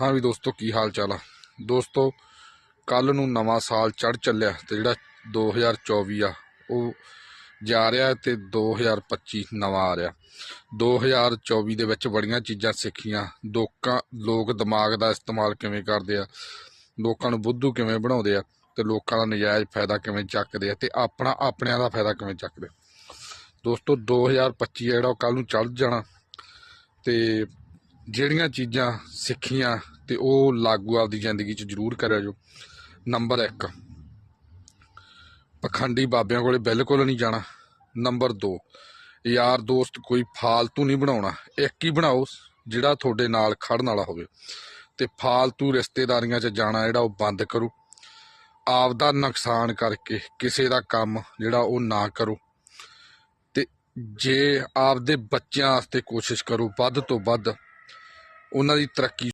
ਹਾਂ ਵੀ ਦੋਸਤੋ, ਕੀ ਹਾਲ ਚਾਲ ਆ? ਦੋਸਤੋ ਕੱਲ ਨੂੰ ਨਵਾਂ ਸਾਲ ਚੜ ਚੱਲਿਆ ਤੇ ਜਿਹੜਾ 2024 ਆ, ਉਹ ਜਾ ਰਿਹਾ ਹੈ ਤੇ 2025 ਨਵਾਂ ਆ ਰਿਹਾ। 2024 ਦੇ ਵਿੱਚ ਬੜੀਆਂ ਚੀਜ਼ਾਂ ਸਿੱਖੀਆਂ। ਲੋਕਾਂ, ਲੋਕ ਦਿਮਾਗ ਦਾ ਇਸਤੇਮਾਲ ਕਿਵੇਂ ਕਰਦੇ ਆ? ਲੋਕਾਂ ਨੂੰ ਬੁੱਧੂ ਕਿਵੇਂ ਬਣਾਉਂਦੇ ਆ? ਤੇ ਲੋਕਾਂ ਦਾ ਨਜਾਇਜ਼ ਫਾਇਦਾ ਕਿਵੇਂ ਚੱਕਦੇ ਆ? ਤੇ ਆਪਣਾ ਆਪਣਿਆਂ ਦਾ ਫਾਇਦਾ ਕਿਵੇਂ ਚੱਕਦੇ ਆ। ਦੋਸਤੋ 2025 ਆ ਜਿਹੜਾ ਉਹ ਕੱਲ ਨੂੰ ਚੜ ਜਾਣਾ ਤੇ ਜਿਹੜੀਆਂ ਚੀਜ਼ਾਂ ਸਿੱਖੀਆਂ ਤੇ ਉਹ ਲਾਗੂ ਆਪਦੀ ਜ਼ਿੰਦਗੀ 'ਚ ਜ਼ਰੂਰ ਕਰਿਆ ਜੋ ਨੰਬਰ 1 ਪਖੰਡੀ ਬਾਬਿਆਂ ਕੋਲੇ ਬਿਲਕੁਲ ਨਹੀਂ ਜਾਣਾ। ਨੰਬਰ 2 ਯਾਰ ਦੋਸਤ ਕੋਈ ਫਾਲਤੂ ਨਹੀਂ ਬਣਾਉਣਾ। ਇੱਕ ਹੀ ਬਣਾਓ ਜਿਹੜਾ ਤੁਹਾਡੇ ਨਾਲ ਖੜਨ ਵਾਲਾ ਹੋਵੇ। ਤੇ ਫਾਲਤੂ ਰਿਸ਼ਤੇਦਾਰੀਆਂ 'ਚ ਜਾਣਾ ਜਿਹੜਾ ਉਹ ਬੰਦ ਕਰੋ। ਆਪ ਦਾ ਨੁਕਸਾਨ ਕਰਕੇ ਕਿਸੇ ਦਾ ਕੰਮ ਜਿਹੜਾ ਉਹ ਨਾ ਕਰੋ। ਤੇ ਜੇ ਆਪਦੇ ਬੱਚਿਆਂ ਵਾਸਤੇ ਕੋਸ਼ਿਸ਼ ਕਰੋ, ਵੱਧ ਤੋਂ ਵੱਧ ਉਹਨਾਂ ਦੀ ਤਰੱਕੀ